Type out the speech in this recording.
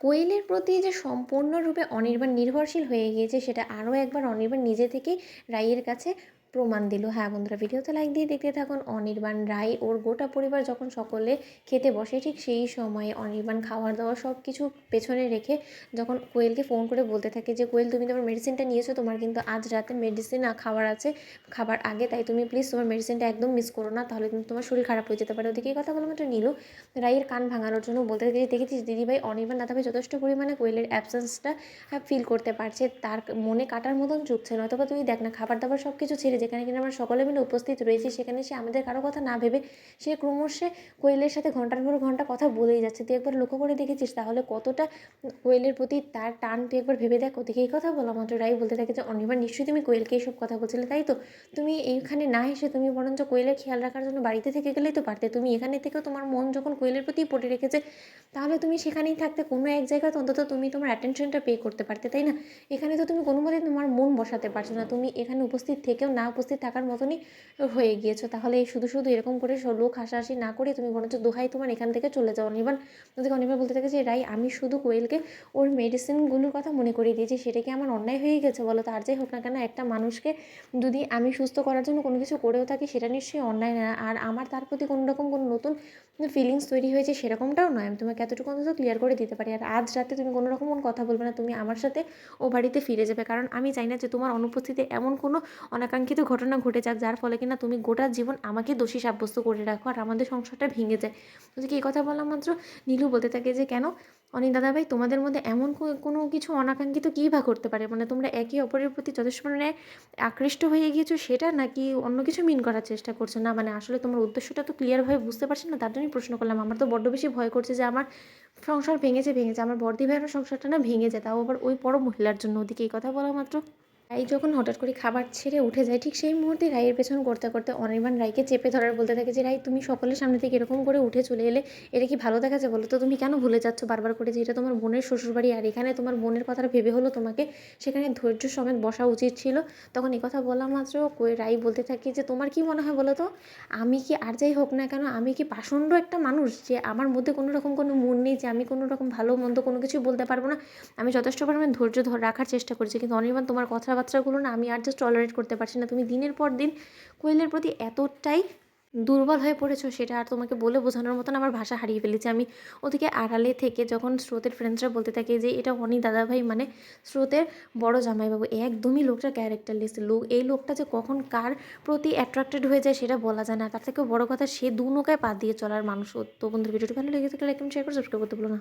কোয়েলের প্রতি যে সম্পূর্ণরূপে অনির্বাণ নির্ভরশীল হয়ে গিয়েছে, সেটা আরও একবার অনির্বাণ নিজে থেকেই রাইয়ের কাছে প্রমাণ দিল। হ্যাঁ বন্ধুরা, ভিডিওতে লাইক দিয়ে দেখতে থাকুন অনির্বাণ রায়। ওর গোটা পরিবার যখন সকলে খেতে বসে, ঠিক সেই সময়ে অনির্বাণ খাওয়ার দাওয়া সব কিছু পেছনে রেখে যখন কোয়েলকে ফোন করে বলতে থাকে যে, কোয়েল, তুমি তোমার মেডিসিনটা নিয়েছো, তোমার কিন্তু আজ রাতে মেডিসিন খাবার আছে, খাবার আগে, তাই তুমি প্লিজ তোমার মেডিসিনটা একদম মিস করো না, তাহলে কিন্তু তোমার শরীর খারাপ হয়ে যেতে পারে। ওদিকে কথা বলে মাত্র নীলু রায়ের কান ভাঙানোর জন্য বলতে থাকে দেখেছিস দিদিভাই, অনির্বাণ দাদাভাই যথেষ্ট পরিমাণে কোয়েলের অ্যাবসেন্সটা ফিল করতে পারছে। তার মনে কাটার মতন চুপছে নয়তো বা তুই দেখ না, খাবার দাবার সব কিছু ছেড়ে যেখানে কিনা আমরা সকলে মিলে উপস্থিত রয়েছি, সেখানে সে আমাদের কারও কথা না ভেবে সে ক্রমশে কোয়েলের সাথে ঘণ্টার পর ঘণ্টা কথা বলেই যাচ্ছে। তুই একবার লক্ষ্য করে দেখেছিস তাহলে কতটা কোয়েলের প্রতি তার টান তুই একবার ভেবে দেখ, ওদিকে এই কথা বলা মাত্র। রাই বলতে থাকে যে, অনির্বাণ, নিশ্চয়ই তুমি কোয়েলকে এইসব কথা বলছিলে, তাই তো? তুমি এইখানে না এসে তুমি বরঞ্চ কোয়েলের খেয়াল রাখার জন্য বাড়িতে থেকে গেলেই তো পারতে। তুমি এখানে থেকেও তোমার মন যখন কোয়েলের প্রতি পড়ে রেখেছে, তাহলে তুমি সেখানেই থাকতে, কোনো এক জায়গায় অন্তত তুমি তোমার অ্যাটেনশনটা পে করতে পারতে, তাই না? এখানে তো তুমি কোনো মতে তোমার মন বসাতে পারছ না। তুমি এখানে উপস্থিত থেকেও না উপস্থিত থাকার মতনই হয়ে গিয়েছো। তাহলে শুধু শুধু এরকম করে লোক হাসাহাসি না করে তুমি বরঞ্চ দোহাই তোমার এখান থেকে চলে যাও। অনির্বাণ ওদেরকে অনির্বাণ বলতে থাকে যে, রাই, আমি শুধু কোয়েলকে ওর মেডিসিনগুলোর কথা মনে করিয়ে দিয়েছি। সেটা কি আমার অন্যায় হয়ে গেছে বলো? তার যাই হোক না কেন, একটা মানুষকে যদি আমি সুস্থ করার জন্য কোনো কিছু করেও থাকি, সেটা নিশ্চয়ই অন্যায় না। আর আমার তার প্রতি কোনো রকম কোনো নতুন ফিলিংস তৈরি হয়েছে, সেরকমটাও নয়। আমি তোমাকে এতটুকু অন্তত ক্লিয়ার করে দিতে পারি। আর আজ রাতে তুমি কোনো রকম কোনো কথা বলবে না। তুমি আমার সাথে ও বাড়িতে ফিরে যাবে। কারণ আমি চাই না যে তোমার অনুপস্থিতিতে এমন কোনো অনাকাঙ্ক্ষিত ঘটনা ঘটে যাক, যার ফলে কিনা তুমি গোটা জীবন আমাকে দোষী সাব্যস্ত করে রাখো আর আমাদের সংসারটা ভেঙে যায়। কি এই কথা বললাম মাত্র? নীলু বলতে থাকে যে, কেন? অনিক দাদাভাই তোমাদের মধ্যে এমন কোনো কিছু অনাকাঙ্ক্ষিত কী বা করতে পারে? মানে তোমরা একে অপরের প্রতি যথেষ্ট পরিমাণে আকৃষ্ট হয়ে গিয়েছো, সেটা নাকি অন্য কিছু মিন করার চেষ্টা করছ? না মানে আসলে তোমার উদ্দেশ্যটা তো ক্লিয়ারভাবে বুঝতে পারছি না, তার জন্যই প্রশ্ন করলাম। আমার তো বড্ড বেশি ভয় করছে যে, আমার সংসার ভেঙেছে ভেঙেছে। আমার বর্দি ভাইয়ের সংসারটা না ভেঙে যায়, তাও আবার ওই বড় মহিলার জন্য। ওদিকে এই কথা বলা মাত্র। রাই যখন হঠাৎ করে খাবার ছেড়ে উঠে যায়, ঠিক সেই মুহূর্তে রায়ের পেছন করতে করতে অনির্বাণ রাইকে চেপে ধরার বলতে থাকে যে, রাই, তুমি সকলের সামনে থেকে এরকম করে উঠে চলে এলে এটা কি ভালো দেখা যায় বলো তো? তুমি কেন ভুলে যাচ্ছ বারবার করে যে, এটা তোমার বোনের শ্বশুরবাড়ি আর এখানে তোমার বোনের কথাটা ভেবে হলো তোমাকে? সেখানে ধৈর্য সমেত বসা উচিত ছিল। তখন কথা বলা মাত্র রাই বলতে থাকি যে, তোমার কি মনে হয় বলো তো? আমি কি আর যাই হোক না কেন, আমি কি পাষণ্ড একটা মানুষ যে, আমার মধ্যে কোনো রকম কোনো মন নেই যে, আমি কোনো রকম ভালো মন্দ কোনো কিছু বলতে পারব না? আমি যথেষ্ট পরিমাণে ধৈর্য ধরে রাখার চেষ্টা করছি, কিন্তু অনির্বাণ তোমার কথাবার্তাগুলো না আমি আর জাস্ট টলারেট করতে পারছি না। তুমি দিনের পর দিন কোয়েলের প্রতি এতটাই দুর্বল হয়ে পড়েছো সেটা আর তোমাকে বলে বোঝানোর মতন আমার ভাষা হারিয়ে ফেলেছি। আমি ওদিকে আড়ালে থেকে যখন স্রোতের ফ্রেন্ডসরা বলতে থাকে যে, এটা অনি দাদাভাই মানে স্রোতের বড় জামাইবাবু। একদমই লোকটা ক্যারেক্টারলেস লোক। এই লোকটা যে কখন কার প্রতি অ্যাট্রাক্টেড হয়ে যায় সেটা বলা যায় না। তার থেকেও বড় কথা, সে দু নৌকায় পা দিয়ে চলার মানুষ। তো বন্ধুর, ভিডিওটি ভালো লেগে থাকলে একদম শেয়ার করে সাবস্ক্রাইব করতে বলো না।